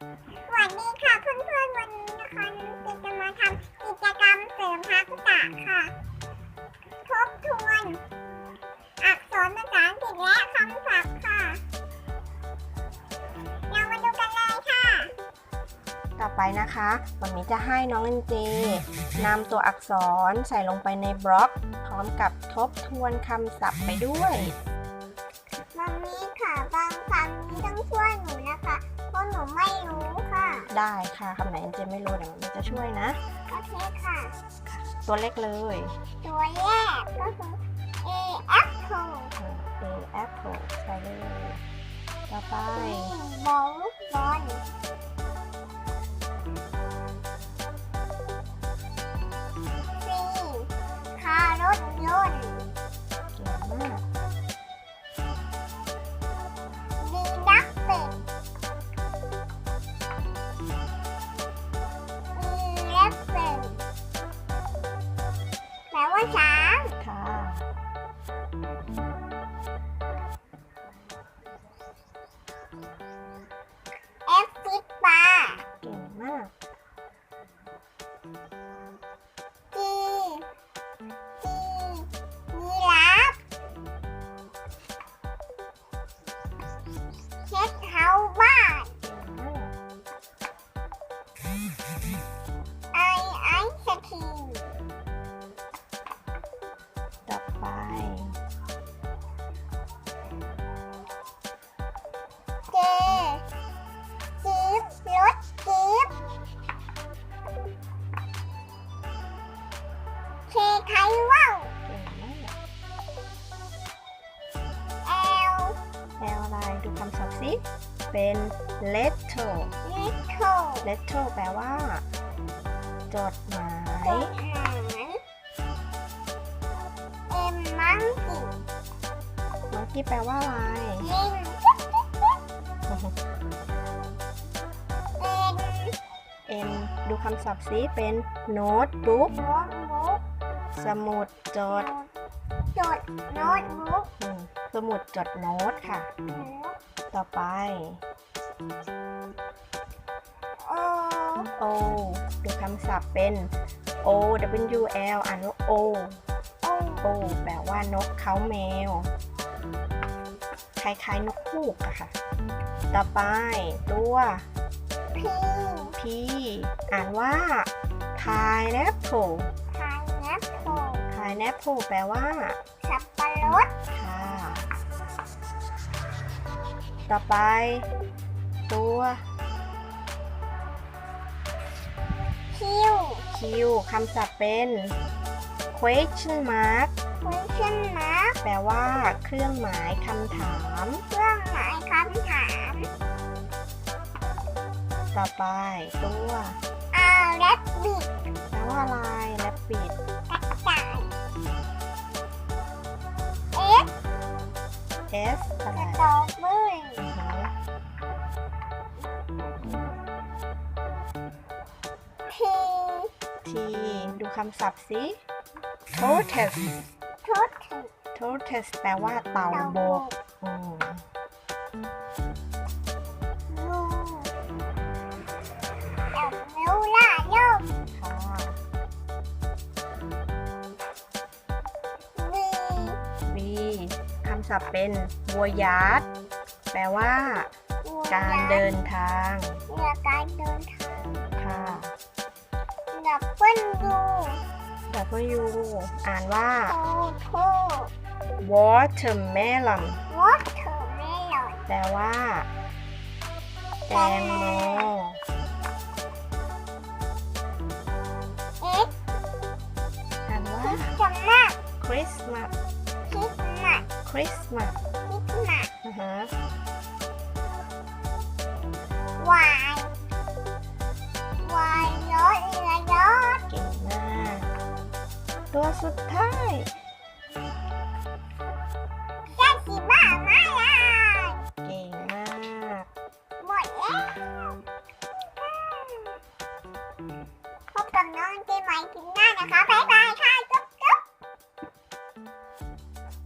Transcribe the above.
สวัสดีค่ะเพื่อนๆวันนี้นะคะน้องติจะมาทำกิจกรรมเสริมทักษะค่ะ ทบทวน อักษรภาษาอังกฤษและคำศัพท์ค่ะ เรามาดูกันเลยค่ะ ต่อไปนะคะวันนี้จะให้น้องเอ็นเจนำตัวอักษรใส่ลงไปในบล็อก พร้อมกับทบทวนคำศัพท์ไปด้วย ได้ค่ะคำไหนเอ็นเจไม่รู้เดี๋ยวมันจะช่วยนะ โอเคค่ะ ตัวเล็กเลย ตัวแรกก็คือ A apple A apple ใส่เลยต่อไป B ball ลูกบอล ว่าช้างค่ะ F ฟิตปลาเก่งมาก G G ยีราฟเช็ดเท้าบ้านไอไอศค ไทว่าวเก่งมากแอลแปลอะไรดูคำศัพท์สิ เป็น letter ลิโค letter แปลว่า จดหมายจดหมายเอ็มมังกี้มังกี้แปลว่าอะไร ลิงเอ็น N ดูคำศัพท์สิ เป็น notebook โน้ตบุ๊ก สมุดจดจดโน้ตบุ๊กอืมสมุดจดโน้ตค่ะ ต่อไป โอ O ดูคำศัพท์เป็น O W L อ่านว่า O โอ O แปลว่านกเขาแมว คล้ายๆนกฮูกอะค่ะ ต่อไปตัว พี P อ่านว่า pineapple พายแอปเปิล pineapple แปลว่า สับปะรด ค่ะ ต่อไป ตัวคิว Q คำศัพท์เป็น question mark คุยขึ้นมาร์กแปลว่า เครื่องหมายคำถาม เครื่องหมายคำถาม ต่อไป ตัวอาแรบบิดแปลว่าอะไร rabbit เอส S อะไรสตรอเบอรี่อือฮึที T ดูคำศัพท์สิ tortoise ทุต tortoise แปลว่าเต่าบกอื ศัพท์เป็น voyage แปลว่า การเดินทางเรือการเดินทางค่ะดับเบิลยู W อ่านว่าโทโท watermelon วอเตอร์เมลอนแปลว่า แตงโมเอสอ่านว่าคริสต์มาส Christmas ค ริสต์มาสาะฮะ Why Why รถเรือยอดเก่งมากตัวสุดท้ายแค่สิบ้าไม่ได้เก่งมากหมดแล้พบกับน้องเจมส์ใหม่คลิปหน้านะคะ บ๊ายบาย